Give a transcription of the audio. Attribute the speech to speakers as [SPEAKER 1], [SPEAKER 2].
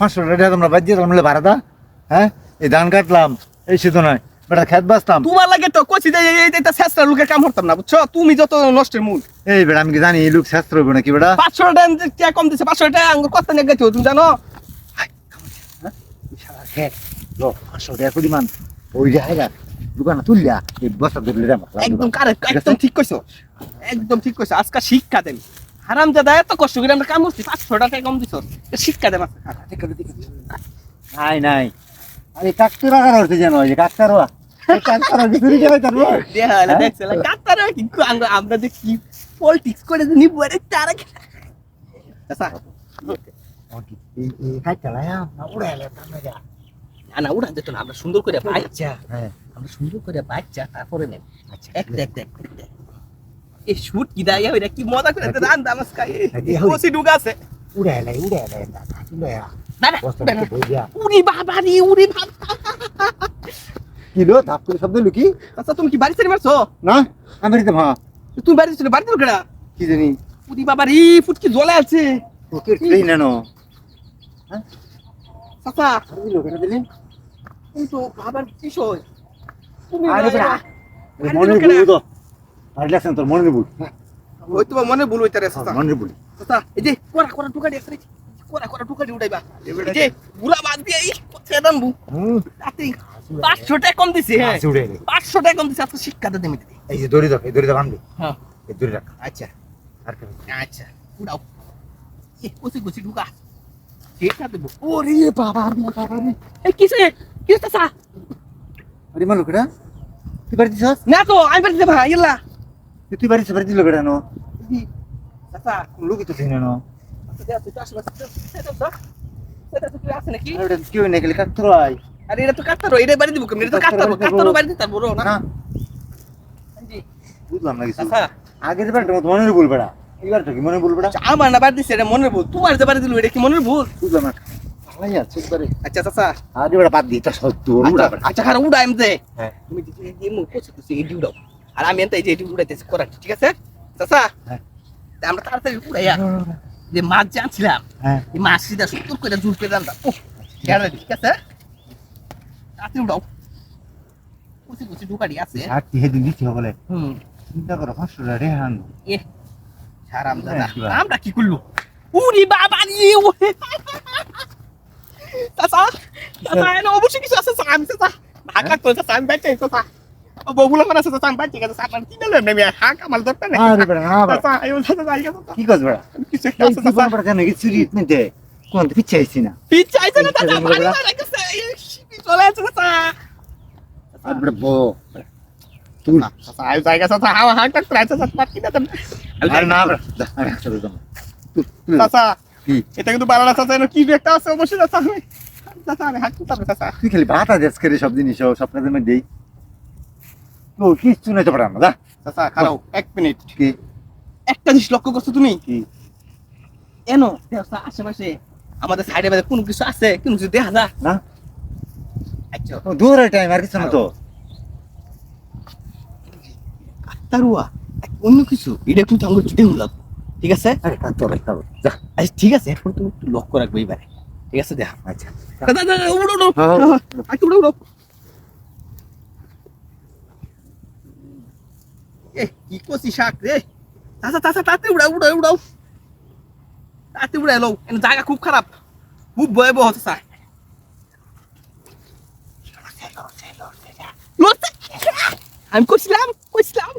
[SPEAKER 1] পাঁচশো টাকা তোমরা বাদ দিয়ে ভাড়া দা হ্যাঁ? এই ধান কাটলাম এই নয় বেটা খেত বাঁচতাম।
[SPEAKER 2] তোমার লাগে তো এইটা শেষটা লোকের কাম করতাম না বুঝছ? তুমি যত নষ্টের মূল।
[SPEAKER 1] এই বেটা আমি কি জানি এই লোক শাস্ত্র হবে নাকি বেটা?
[SPEAKER 2] পাঁচশো টাকা কম দিছে? পাঁচশো টাকা আঙ্গুর কত নিয়ে গেছো তুমি জানো?
[SPEAKER 1] পাঁচশো টাকা পরিমাণ ওই জায়গা দোকানে তুললিয়া এই বস্তা ধরলে
[SPEAKER 2] একদম কারেক্ট
[SPEAKER 1] ঠিক
[SPEAKER 2] একদম ঠিক কইছো। একদম ঠিক কইছো। আজকে শিক্ষা দেন। হারাম দাদা এত কষ্ট করে আমরা কাম করছি পাঁচশো টাকা কম দিছো। শিক্ষা আজকে।
[SPEAKER 1] নাই নাই। আরে কাকতে রাখা হচ্ছে জানো এই যে কাকতার
[SPEAKER 2] কাতার কি আমরা যে কি পলিটিক্স করে যে নিবো আরে তারা কি আচ্ছা। না না উড়ান যেত না আমরা সুন্দর করে বাচ্চা
[SPEAKER 1] হ্যাঁ
[SPEAKER 2] আমরা সুন্দর করে বাচ্চা তারপরে নেন
[SPEAKER 1] আচ্ছা
[SPEAKER 2] এক দেখ দেখ দেখ। এই শুট কি দাইয়া ওইটা কি মজা করে রান দামাস খাই ওসি ডুগা আছে।
[SPEAKER 1] উড়াইলাই উড়াইলাই দাদা উড়াইয়া
[SPEAKER 2] না না না। উড়ি বাবা রে উড়ি বাবা।
[SPEAKER 1] কিলো ধাপ করে শব্দ লুকি
[SPEAKER 2] আচ্ছা তুমি কি বাড়ি ছেড়ে মারছো?
[SPEAKER 1] না আমি দিতাম হ্যাঁ।
[SPEAKER 2] তুমি বাড়ি ছিল বাড়ি দিল কেডা
[SPEAKER 1] কি জানি।
[SPEAKER 2] উড়ি বাবা রে ফুটকি জ্বলে আছে?
[SPEAKER 1] ওকে ট্রেন নেনো।
[SPEAKER 2] চাচা।
[SPEAKER 1] দিলো কেন দিলেন
[SPEAKER 2] তুমি তো বাবার কিশোর তুমি
[SPEAKER 1] আরে বেটা মনে তো আর লেখছেন তোর মনে ভুল।
[SPEAKER 2] ওই তোমার মনে ভুল হইতারে চাচা
[SPEAKER 1] মনে ভুল।
[SPEAKER 2] এই যে কোরা কোরা টুকাডি আছে রে। কোরা কোরা টুকাডি উঠাইবা। এই যে বুড়া বাদ দিয়ে এই কোথায় দানবু
[SPEAKER 1] হুম।
[SPEAKER 2] তাতে পাঁচশো টাকা কম দিছি হ্যাঁ।
[SPEAKER 1] আসি উড়ে রে
[SPEAKER 2] পাঁচশো টাকা কম দিছি আজকে শিক্ষাটা দেবে দিদি
[SPEAKER 1] এই যে দড়ি রাখ এই দড়িটা বাঁধবি
[SPEAKER 2] হ্যাঁ।
[SPEAKER 1] এই দড়ি রাখ।
[SPEAKER 2] আচ্ছা।
[SPEAKER 1] আর কেন?
[SPEAKER 2] আচ্ছা উড়াও। এ কষি কষি ঢুকা। সেটা দেবো।
[SPEAKER 1] ওরে বাবা রে বাবা রে
[SPEAKER 2] এই কিসে কিসে চাচা
[SPEAKER 1] আরে মালুক রে তুই বাড়ি
[SPEAKER 2] না তো আমি বাড়ি দেবা ইল্লা।
[SPEAKER 1] তুই বাড়ি বাড়ি দিল কেন নো
[SPEAKER 2] দিদি চাচা
[SPEAKER 1] লোকই তো চিনে নো কেউ নেই খালি কাটতো
[SPEAKER 2] আরে এটা তো কাটতারো এটা বাড়ি দিব কেমন এটা তো কাটতারো কাটতারো বাড়ি দিতার বড় না
[SPEAKER 1] বুঝলাম না কিছু আগের বারটা মতো মনে ভুল বেড়া এইবারটা কি মনে ভুল বেড়া
[SPEAKER 2] আমার না বাড়ি দিছে এটা মনের ভুল তোমার যে বাড়ি দিল এটা কি মনের ভুল
[SPEAKER 1] বুঝলাম না
[SPEAKER 2] আচ্ছা চাচা
[SPEAKER 1] আরে বাদ দি এটা সত্য উড়া বেড়া
[SPEAKER 2] আচ্ছা খারাপ আমি
[SPEAKER 1] হ্যাঁ
[SPEAKER 2] তুমি যে মুখ করছ তুই এডি উড়াও আর আমি এনতে এই যে উড়াইতেছি করা ঠিক আছে? চাচা
[SPEAKER 1] হ্যাঁ।
[SPEAKER 2] আমরা তাড়াতাড়ি উড়াইয়া যে মাছ যে আনছিলাম
[SPEAKER 1] হ্যাঁ।
[SPEAKER 2] এই মাছ সিধা সুন্দর করে জুল করে ও ঠিক আছে? তাড়াতাড়ি উড়াও। কুচি কুচি ঢুকারি আছে।
[SPEAKER 1] আর দিতে হবে
[SPEAKER 2] হুম।
[SPEAKER 1] চিন্তা করো টাকা রেহান
[SPEAKER 2] এ হারাম দাদা।
[SPEAKER 1] হ্যাঁ,
[SPEAKER 2] আমরা কি করল? উরি বাবা রে ওরে চাচা চাচা অবশ্যই কিছু আছে চাচা আমি চাচা ভাগ লাগতো চাচা আমি চাচা। ও বগুলো করে আছে চাচা আমি বাইতে গেছে চাচা কি নিলাম নেমে হাক আমার দরকার নেই
[SPEAKER 1] আরে বেড়া? না বেড়া
[SPEAKER 2] চাচা এই যাই গেছে
[SPEAKER 1] কি কাজ বেড়া
[SPEAKER 2] কিছু একটা আছে চাচা
[SPEAKER 1] বড় কেন নিতে পিছে আইছি না?
[SPEAKER 2] পিছে আইছে না
[SPEAKER 1] পিছে
[SPEAKER 2] ভালো লাগে গেছে চলে আছে চাচা
[SPEAKER 1] আর বেড়া বো
[SPEAKER 2] তুই না আই যাই গেছে চাচা আমার হাক না
[SPEAKER 1] আরে না বেড়া আমি একসাথে যাব তুই- তুই-
[SPEAKER 2] চাচা এটা কিন্তু বাড়ানো চাচা এনে কি একটা আছে? অবশ্যই চাচা আমি চাচা আমি হাক চাচা।
[SPEAKER 1] তুই খালি ভাতা দেশ করে সব জিনিস সব কাজের মধ্যেই তো কিচ্ছু নাই তো পারা না
[SPEAKER 2] চাচা খারাও এক মিনিট।
[SPEAKER 1] কি?
[SPEAKER 2] একটা জিনিস লক্ষ্য করছ তুমি?
[SPEAKER 1] কি?
[SPEAKER 2] এনো দেওসা আশেপাশে আমাদের সাইডে বাইরে কোনো কিছু আছে? কোনো কিছু দেখা
[SPEAKER 1] না।
[SPEAKER 2] আচ্ছা।
[SPEAKER 1] দূরের টাইম আর কিছু না তো।
[SPEAKER 2] অন্য কিছু। এটা কিন্তু একটু দেখুন লাগবে ঠিক আছে?
[SPEAKER 1] আরে যা।
[SPEAKER 2] আচ্ছা ঠিক আছে এখন তুমি একটু লক্ষ্য রাখবে এবারে ঠিক আছে দেখা।
[SPEAKER 1] আচ্ছা।
[SPEAKER 2] দাদা দাদা উড়ো উড়ো।
[SPEAKER 1] হ্যাঁ, হ্যাঁ।
[SPEAKER 2] আচ্ছা উড়ো। কি করছি শাক রে? চাচা চাচা তাতে উড়াও উড়াও উড়াও। তাতে উড়াই লো জায়গা খুব খারাপ। খুব ভয়াবহ চাচা। আমি করছিলাম করছিলাম